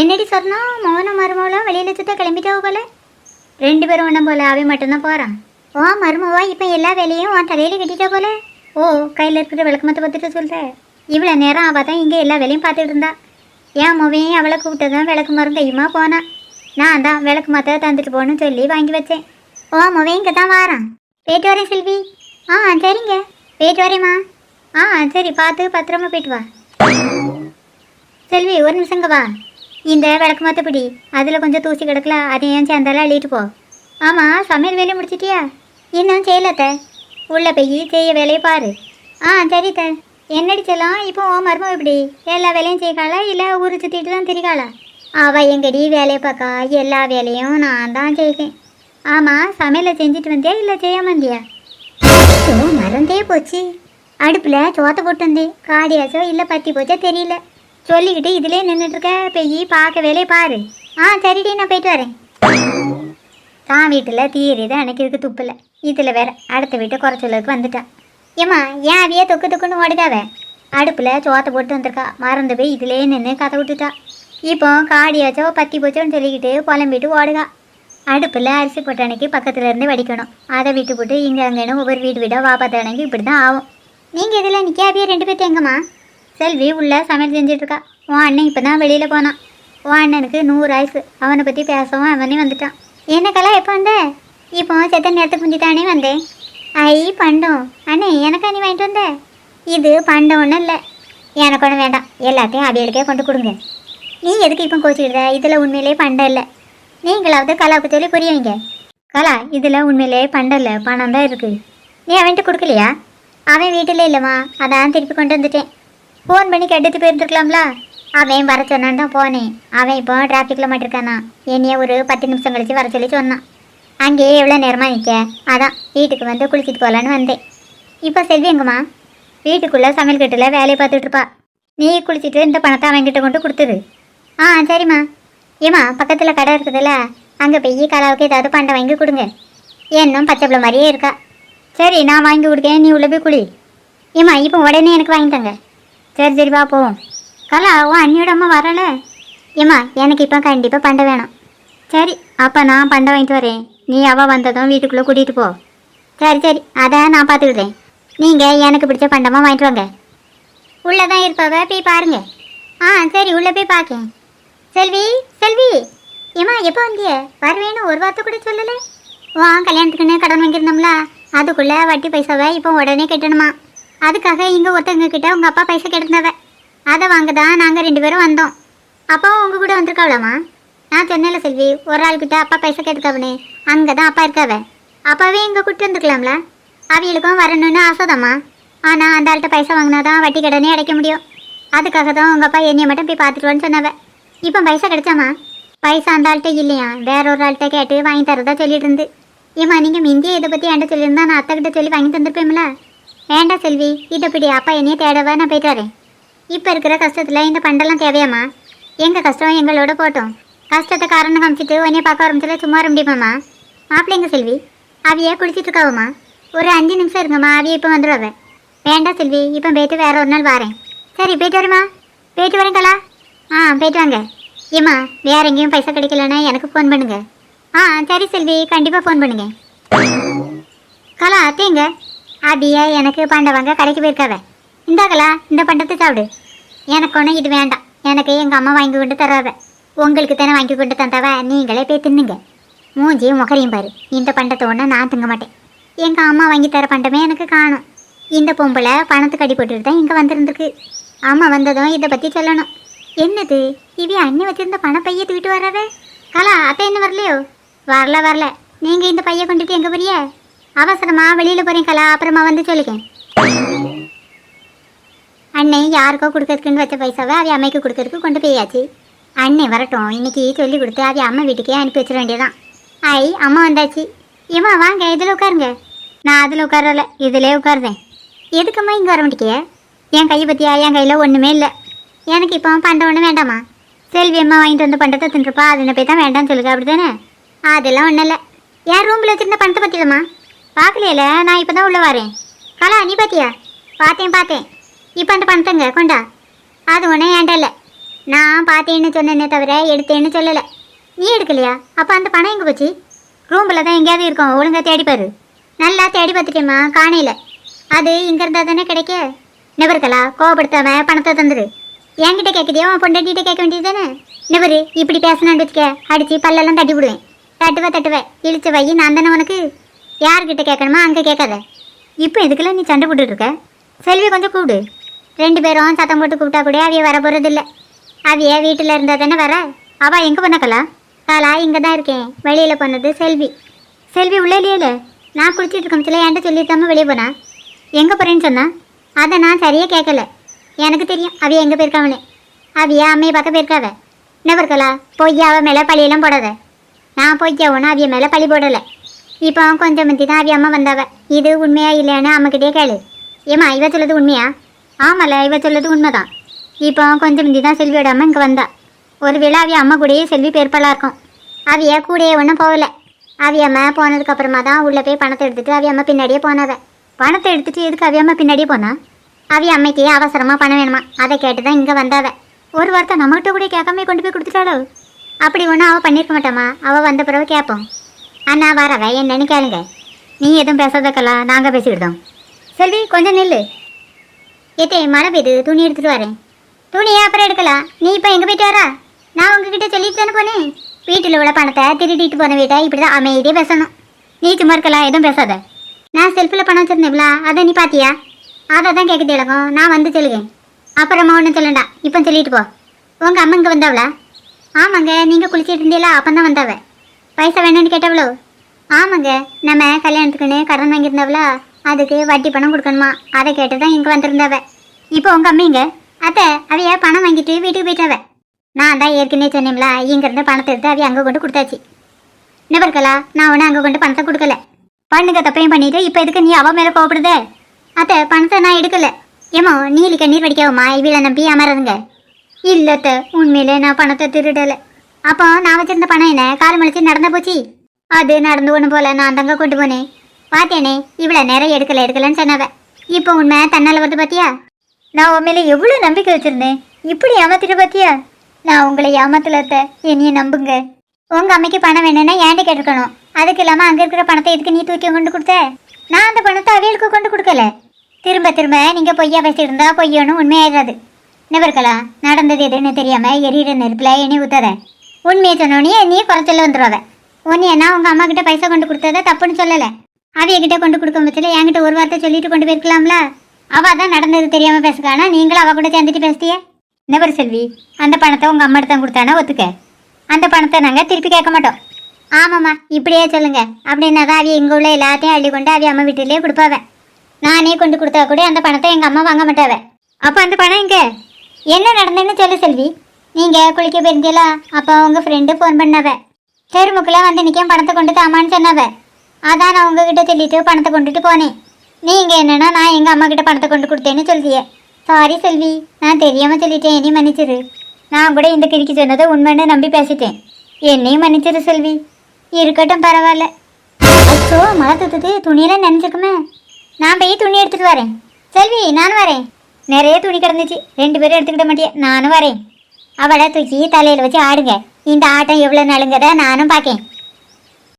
என்னடி சொன்னோம் மோகனும் மருமகளும் வெளியில் சுத்த கிளம்பிட்டாவ போல? ரெண்டு பேரும் ஒன்றும் போல அவன் மட்டும்தான் போகிறான் ஓ மருமவா இப்போ எல்லா வேலையும் உன் தலையில் கட்டிட்டா போல? ஓ கையில் இருக்கிற விளக்கமத்தை பார்த்துட்டு சொல்கிறேன் இவ்வளோ நேரம் அவள் தான் இங்கே எல்லா வேலையும் பார்த்துட்டு இருந்தா. என் மொவையும் அவளை கூப்பிட்டதும் விளக்கு மரம் கையுமா போனான் நான் தான் விளக்கு மத்த தந்துட்டு போகணும்னு சொல்லி வாங்கி வச்சேன். ஓ மொவை இங்கே தான் வாரான். போயிட்டு வரேன் செல்வி. ஆ சரிங்க. போயிட்டு வரேம்மா. ஆ சரி பார்த்து பத்திரமா போயிட்டு வா. செல்வி ஒரு நிமிஷங்க வா. இந்த விளக்கு மற்றபடி அதில் கொஞ்சம் தூசி கிடக்கல அதையும் சேர்ந்தாலும் அள்ளிட்டு போ. ஆமாம் சமையல் வேலையை முடிச்சிட்டியா? இன்னும் செய்யலத்த உள்ள போய் செய்ய வேலையை பாரு. ஆ சரி த என்னடி இப்போ ஓ மருமக இப்படி எல்லா வேலையும் செய்யக்காளா இல்லை ஊரு சுற்றிட்டு தான் திரிகாளா? அவள் எங்கடி வேலையை பார்க்கா எல்லா வேலையும் நான் தான் செய்வேன். ஆமாம் சமையலை செஞ்சுட்டு வந்தியா இல்லை செய்யாம வந்தியா? மறந்தே போச்சு. அடுப்பில் சோத்தை போட்டு வந்தேன். காடியாச்சோ இல்லை பத்தி போச்சோ தெரியல. சொல்லிக்கிட்டு இதிலே நின்றுட்டு இருக்க போய் பார்க்க வேலையை பாரு. ஆ சரிடி நான் போயிட்டு வரேன். தான் வீட்டில் தீரிது எனக்கு இதுக்கு துப்பில். இதில் வேற அடுத்த வீட்டை குறைச்சலுக்கு வந்துட்டான் ஏம்மா ஏன் அவையே தொக்கு தொக்குன்னு ஓடுதாவ அடுப்பில் சோத்தை போட்டு வந்திருக்கா. மறந்து போய் இதிலே நின்று கதை விட்டுட்டா. இப்போ காடியாச்சோ பத்தி போச்சோன்னு சொல்லிக்கிட்டு புலம்பிட்டு ஓடுகா அடுப்பில் அரிசி போட்ட அன்னைக்கு பக்கத்துல இருந்து வடிக்கணும். அதை விட்டு போட்டு இங்கே அங்கேன்னு ஒவ்வொரு வீடு வீடாக வா பார்த்த இப்படி தான் ஆகும். நீங்கள் இதில் நிற்காபியே ரெண்டு பேர்த்து எங்கம்மா? செல்வி உள்ள சமையல் செஞ்சிட்ருக்கா. உன் அண்ணன் இப்போ தான் வெளியில் போனான். உன் அண்ணனுக்கு நூறு ஆயுசு அவனை பற்றி பேசவும் அவனே வந்துட்டான். எனக்கெல்லாம் எப்போ வந்த? இப்போ செத்த நேரத்துக்கு முந்தித்தானே வந்தேன். ஐ பண்டம். அண்ணே எனக்கா நீ வாங்கிட்டு வந்த? இது பண்டம் ஒன்றும் இல்லை. எனக்கு ஒன்றும் வேண்டாம். எல்லாத்தையும் அவியலுக்கே கொண்டு கொடுங்க. நீ எதுக்கு இப்போ கோச்சிக்கிட்ட இதில் உண்மையிலே பண்டம் இல்லை. நீங்களாவது கலாவுக்கு சொல்லி புரிய வைங்க. கலா இதில் உண்மையிலே பண்டம் இல்லை. பணம் தான் இருக்குது நீ அவன்கிட்ட கொடுக்கலையா? அவன் வீட்டில் இல்லைம்மா. அதான் திருப்பி கொண்டு வந்துட்டேன். ஃபோன் பண்ணி கெடுத்து போயிருந்துருக்கலாம்ல? அவன் வர சொன்னான் தான் போனேன். அவன் இப்போ டிராஃபிக்கில் மாட்டிருக்கானா? என்னைய ஒரு பத்து நிமிஷம் கழிச்சு வர சொல்லி சொன்னான். அங்கேயே எவ்வளோ நேரமாக நிற்க அதான் வீட்டுக்கு வந்து குளிச்சிட்டு போகலான்னு வந்தேன். இப்போ செல்வி எங்கம்மா? வீட்டுக்குள்ளே சமையல் கட்டில் வேலையை பார்த்துட்ருப்பா நீ குளிச்சுட்டு இந்த பணத்தை அவன்கிட்ட கொண்டு கொடுத்துரு. ஆ சரிம்மா. ஏம்மா பக்கத்தில் கடை இருக்குதுல்ல? அங்கே போய் கலாவுக்கு ஏதாவது பண்டை வாங்கி கொடுங்க. இன்னும் பச்சை பிள்ளை மாதிரியே இருக்கா. சரி நான் வாங்கி கொடுக்கேன். நீ உள்ளே போய் குளி. ஏம்மா இப்போ உடனே எனக்கு வாங்கி தாங்க. சரி சரி பார்ப்போம் கலா உன் அண்ணியோட அம்மா வரல? ஏம்மா எனக்கு இப்போ கண்டிப்பாக பண்டை வேணும். சரி அப்போ நான் பண்டை வாங்கிட்டு வரேன். நீ அவள் வந்ததும் வீட்டுக்குள்ளே கூட்டிகிட்டு போ. சரி சரி அதை நான் பார்த்துக்கிட்டேன் நீங்கள் எனக்கு பிடிச்ச பண்டமாக வாங்கிட்டு வாங்க. உள்ளே தான் இருப்பவ போய் பாருங்க. ஆ சரி உள்ளே போய் பார்க்கேன் செல்வி செல்வி. ஏம்மா எப்போ வந்திய? வருவேன்னு ஒரு வார்த்தை கூட சொல்லலை. வா கல்யாணத்துக்குன்னு கடன் வாங்கியிருந்தோம்ல அதுக்குள்ளே வட்டி பைசாவை இப்போ உடனே கட்டணுமா? அதுக்காக இங்கே ஒருத்தவங்க கிட்ட உங்கள் அப்பா பைசா கெடுந்தவ அதை வாங்க தான் நாங்கள் ரெண்டு பேரும் வந்தோம். அப்பாவும் உங்கள் கூட வந்திருக்காவலாமா நான் சொன்னேன்ல செல்வி ஒரு ஆள்கிட்ட அப்பா பைசா கெடுக்கவனே அங்கே தான் அப்பா இருக்காவ. அப்பாவே இங்கே கூப்பிட்டு வந்துருக்கலாம்ல அவியலுக்கும் வரணும்னு ஆசைதாம்மா. ஆனால் அந்த ஆள்கிட்ட பைசா வாங்கினா தான் வட்டி கடனே அடைக்க முடியும். அதுக்காக தான் உங்கள் அப்பா என்னையை மட்டும் போய் பார்த்துட்டு சொன்னவ. இப்போ பைசா கிடைச்சாமா பைசா அந்த ஆள்கிட்ட இல்லையா? வேற ஒரு ஆள்கிட்ட கேட்டு வாங்கி தரதா சொல்லிட்டு இருந்து. ஏம்மா நீங்கள் மிந்தியை இதை பற்றி என்கிட்ட சொல்லியிருந்தா நான் அத்தை கிட்ட சொல்லி வாங்கி தந்திருப்பேன்ல வேண்டாம் செல்வி? இதை பிடி அப்பா என்னையே தேடவா? நான் போயிட்டு வரேன். இப்போ இருக்கிற கஷ்டத்தில் இந்த பண்டெல்லாம் தேவையாம்மா? எங்கள் கஷ்டம் எங்களோட போட்டோம். கஷ்டத்தை காரணம் காமிச்சிட்டு உன்னைய பார்க்க ஆரம்பிச்சல சும்மா முடியுமாம்மா? மாப்பிள்ளைங்க செல்வி? அவிய குளிச்சிட்டு இருக்காவம்மா. ஒரு அஞ்சு நிமிஷம் இருங்கம்மா அவிய இப்போ வந்துடுவாங்க வேண்டாம் செல்வி இப்போ போயிட்டு வேற ஒரு நாள் வரேன். சரி போயிட்டு வரேம்மா. போயிட்டு வரேன் கலா. ஆ போயிட்டு வாங்க. ஏம்மா வேற எங்கேயும் பைசா கிடைக்கலன்னா எனக்கு ஃபோன் பண்ணுங்க. ஆ சரி செல்வி கண்டிப்பாக ஃபோன் பண்ணுங்க. கலா அத்தேங்க அபியா எனக்கு பண்டவங்க கடைக்கு போயிருக்காவ. இந்தாக்கலா இந்த பண்டத்தை சாப்பிடு. எனக்கு ஒன்றும் இது வேண்டாம். எனக்கு எங்கள் அம்மா வாங்கி கொண்டு தராத உங்களுக்கு தானே வாங்கி கொண்டு தந்தாவ? நீங்களே போய் தின்னுங்க. மூஞ்சியும் முகரையும் பாரு. இந்த பண்டத்தை ஒன்று நான் திங்க மாட்டேன். எங்கள் அம்மா வாங்கி தர பண்டமே எனக்கு காணும். இந்த பொம்பளை பணத்துக்கு அடி போட்டுட்டு தான் இங்கே வந்திருந்துருக்கு. அம்மா வந்ததும் இதை பற்றி சொல்லணும். என்னது? இவி அண்ணி வச்சிருந்த பணம் பைய தூக்கிட்டு வராவே கலா அத்தை என்ன வரலையோ? வரல வரல. நீங்கள் இந்த பைய கொண்டுட்டு எங்கே போறிய அவசரமா வெளியில் போகிறேன் கலா. அப்புறமா வந்து சொல்லிக்கேன் அன்னை யாருக்கோ கொடுக்கறதுக்குன்னு வச்ச பைசாவை அவ அம்மைக்கு கொடுக்கறதுக்கு கொண்டு போயாச்சு. அன்னை வரட்டும். இன்னைக்கு சொல்லி கொடுத்து அவ அம்மா வீட்டுக்கே அனுப்பி வச்சிட வேண்டியதான் ஐ அம்மா வந்தாச்சு. ஏம்மா வாங்க இதில் உட்காருங்க. நான் அதில் உட்காரல இதிலே உட்காருதேன். எதுக்கம்மா இங்கே வர மாட்டேங்கிய என் கையை பற்றியா என் கையில் ஒன்றுமே இல்லை. எனக்கு இப்போ பண்டம் ஒன்றும் வேண்டாமா? செல்வி அம்மா வாங்கிட்டு வந்து பண்டத்தை தின்றுப்பா. அதை போய் தான் வேண்டாம்னு சொல்லுங்க அப்படி தானே அதெல்லாம் ஒன்றும் இல்லை. என் ரூமில் வச்சுருந்த பணத்தை பற்றிலம்மா பார்க்கலையில நான் இப்போ தான் உள்ளே வரேன். கலா நீ பார்த்தியா பார்த்தேன் பார்த்தேன். இப்போ அந்த பணத்தைங்க கொண்டா. அது ஒன்றும் ஏன்டா இல்லை நான் பார்த்தேன்னு சொன்னேனே தவிர எடுத்தேன்னு சொல்லலை. நீ எடுக்கலையா? அப்போ அந்த பணம் எங்கே போச்சு? ரூமில் தான் எங்கேயாவது இருக்கும். ஒழுங்கா தேடி பாரு. நல்லா தேடி பார்த்துட்டேம்மா காணையில். அது இங்கே இருந்தால் தானே கிடைக்க? நிவர்களா கோவப்படுத்தாம பணத்தை தந்துரு. என்கிட்ட கேட்குதியோ உன் பொண்டாட்டிகிட்ட கேட்க வேண்டியது தானே? நிபரு இப்படி பேசினான்னு வச்சுக்க அடித்து பல்லெல்லாம் தட்டி விடுவேன். தட்டுவேன் தட்டுவேன் இழிச்ச வை நான் தானே உனக்கு? யார்கிட்ட கேட்கணுமா? அங்கே கேட்காத. இப்போ இதுக்கெல்லாம் நீ சண்டை போட்டுட்டு இருக்க செல்வி கொஞ்சம் கூப்பிடு. ரெண்டு பேரும் சத்தம் போட்டு கூப்பிட்டா கூட அவைய வர போகிறதில்ல அவைய வீட்டில் இருந்தால் தானே வர? அவள் எங்கே பண்ணக்கலாம் காலா இங்கே தான் இருக்கேன். வெளியில் போனது செல்வி. செல்வி உள்ளே இல்லையே நான் குளிச்சிட்டு இருக்கமிச்சில என்கிட்ட சொல்லியிருக்காம வெளியே போனா? எங்கே போகிறேன்னு சொன்னான் அதை நான் சரியாக கேட்கல. எனக்கு தெரியும் அவைய எங்கே போயிருக்காவனே. அவைய அம்மையை பார்க்க போயிருக்காவ. நெவர்களா பொய் அவ மேலே பழியெல்லாம் போடாத. நான் பொய்க்க ஒன்று அவிய மேலே பழி போடலை. இப்போ கொஞ்சம் மந்தி தான் அவி அம்மா வந்தாவ. இது உண்மையா இல்லையான்னு அம்மக்கிட்டே கேளு. ஏம்மா இவ சொல்லுது உண்மையா? ஆமால இவ சொல்லுது உண்மைதான். இப்போ கொஞ்சம் மந்தி தான் செல்வியோட அம்மா இங்கே வந்தா. ஒரு வேளை அவிய அம்மா கூடயே செல்வி பேர்பலா இருக்கும். அவிய கூடயே ஒன்றும் போகல. அவிய அம்மா போனதுக்கப்புறமா தான் உள்ளே போய் பணத்தை எடுத்துட்டு அவிய அம்மா பின்னாடியே போனவ. பணத்தை எடுத்துட்டு எதுக்கு அவிய அம்மா பின்னாடியே போனா? அவிய அம்மைக்கு அவசரமாக பணம் வேணுமா? அதை கேட்டு தான் இங்கே வந்தாவ. ஒரு வார்த்தை நம்மகிட்ட கூட கேட்காம கொண்டு போய் கொடுத்துட்டாளோ? அப்படி ஒன்றும் அவள் பண்ணியிருக்க மாட்டாமா? அவள் வந்த பிறகு கேட்போம். அண்ணா வரவ என்னன்னு கேளுங்க நீ எதுவும் பேசாதக்கெல்லாம் நாங்கள் பேசிக்கிட்டோம் செல்வி கொஞ்சம் நில்லு. ஏத்தே மழை பெய்யுது துணி எடுத்துகிட்டு வரேன். துணியை அப்புறம் எடுக்கலாம் நீ இப்போ எங்கே போயிட்டு வரா? நான் உங்ககிட்ட சொல்லிட்டு தானே போனேன். வீட்டில் உள்ள பணத்தை திருடிட்டு போன வீட்டை இப்படி தான் அமைதியே பேசணும். நீ சும்மா இருக்கலாம் எதுவும் பேசாத. நான் செல்ஃபில் பணம் வச்சிருந்தேங்களா அதை நீ பார்த்தியா அதை தான் கேட்குது இலக்கம் நான் வந்து சொல்லுவேன் அப்புறமா ஒன்றும் சொல்லண்டா. இப்போ சொல்லிட்டு போ. உங்கள் அம்மா இங்கே வந்தாவளா? ஆமாங்க நீங்கள் குளிச்சிட்டு இருந்தீங்களா? அப்போ தான் வந்தாவே. பைசா வேணும்னு கேட்டவளோ? ஆமாங்க நம்ம கல்யாணத்துக்குன்னு கடன் வாங்கியிருந்தவளா? அதுக்கு வட்டி பணம் கொடுக்கணுமா? அதை கேட்டு தான் இங்கே வந்திருந்தவ. இப்போ உங்கள் அம்மிங்க அத்தை அவைய பணம் வாங்கிட்டு வீட்டுக்கு போயிட்டாவ. நான் தான் ஏற்கனவே சொன்னேங்களா இங்கேருந்து பணத்தை எடுத்து அவைய அங்கே கொண்டு கொடுத்தாச்சு. நிபர்களா நான் ஒன்றும் அங்கே கொண்டு பணத்தை கொடுக்கல. பண்ணுங்க தப்பையும் பண்ணிட்டு இப்போ எதுக்கு நீ அவ மேலே கோவப்படுதே? அத்தை பணத்தை நான் எடுக்கல. ஏமோ நீலி கண்ணீர் வடிக்காவுமா இவளை நம்பி அமராதுங்க. இல்லத்த உண்மையிலே நான் பணத்தை திருடலை. அப்போ நான் வச்சிருந்த பணம் என்ன? கால் மலிச்சு நடந்த போச்சு? அது நடந்து ஒன்று போல நான் தங்க கொண்டு போனேன். பார்த்தேனே இவ்வளோ நேரம் எடுக்கல எடுக்கலன்னு சொன்னவ. இப்போ உண்மை தன்னால் வருது பார்த்தியா நான் உன் மேலே எவ்வளோ நம்பிக்கை வச்சிருந்தேன். இப்படி ஏமாத்திட்டு பார்த்தியா நான் உங்களை ஏமாத்தல என்னையை என்னைய நம்புங்க. உங்கள் அம்மைக்கு பணம் வேணும்னா ஏன்ட்ட கேட்டிருக்கணும்? அதுக்கு இல்லாமல் அங்கே இருக்கிற பணத்தை எதுக்கு நீ தூக்கி கொண்டு கொடுத்த? நான் அந்த பணத்தை அவியலுக்கு கொண்டு கொடுக்கல. திரும்ப திரும்ப நீங்கள் பொய்யா பேசிட்டு இருந்தா பொய்யொன்னும் உண்மையாயிடாது நிவர்களா நடந்தது எதுன்னு தெரியாமல் எரியிற நெருப்பில் எண்ணி ஊத்தாத. உண்மையை சொன்னோடனே நீ குறைச்சல வந்துடுவ உன்னை என்ன உங்க அம்மா கிட்ட பைசா கொண்டு கொடுத்தத தப்புன்னு சொல்லல. அவிய கிட்ட கொண்டு கொடுக்க பட்சத்தில் என்கிட்ட ஒரு வார்த்தை சொல்லிட்டு கொண்டு போயிருக்கலாம்ல? அவ தான் நடந்தது தெரியாம பேசுகானா? நீங்களும் அவ கூட சேர்ந்துட்டு பேசிய நிவர் செல்வி அந்த பணத்தை உங்க அம்மா தான் கொடுத்தானா? ஒத்துக்க. அந்த பணத்தை நாங்க திருப்பி கேட்க மாட்டோம். ஆமாம்மா இப்படியே சொல்லுங்க. அப்படின்னா தான் அவிய இங்க உள்ள எல்லாத்தையும் அள்ளி கொண்டு அவிய அம்மா வீட்டிலேயே கொடுப்பாவ. நானே கொண்டு கொடுத்தா கூட அந்த பணத்தை எங்க அம்மா வாங்க மாட்டாவ. அப்ப அந்த பணம் எங்க? என்ன நடந்ததுன்னு சொல்லு செல்வி. நீங்கள் குளிக்க போயிருந்தீங்களா? அப்போ உங்கள் ஃப்ரெண்டு ஃபோன் பண்ணவ. தெருமுக்கில் வந்து நிற்க பணத்தை கொண்டு தாமான்னு சொன்னவ. அதான் நான் உங்ககிட்ட சொல்லிட்டு பணத்தை கொண்டுட்டு போனேன். நீங்கள் என்னென்னா நான் எங்கள் அம்மா கிட்ட பணத்தை கொண்டு கொடுத்தேன்னு சொல்லிய சாரி செல்வி நான் தெரியாமல் சொல்லிட்டேன் என்னையும் மன்னிச்சிரு. நான் கூட இந்த கிரிக்கு சொன்னதை உண்மைன்னு நம்பி பேசிட்டேன். என்னையும் மன்னிச்சிரு செல்வி. இருக்கட்டும் பரவாயில்ல. அச்சோ மழை தூத்துது துணியெல்லாம் நினைச்சிருக்குமே நான் போய் துணி எடுத்துகிட்டு வரேன். செல்வி நானும் வரேன். நிறைய துணி கிடந்துச்சு. ரெண்டு பேரும் எடுத்துக்கிட்ட மாட்டியா? நானும் வரேன். அவளை தூக்கி தலையில் வச்சு ஆடுங்க. இந்த ஆட்டம் எவ்வளோ நாளுங்கிறத நானும் பார்க்கேன்.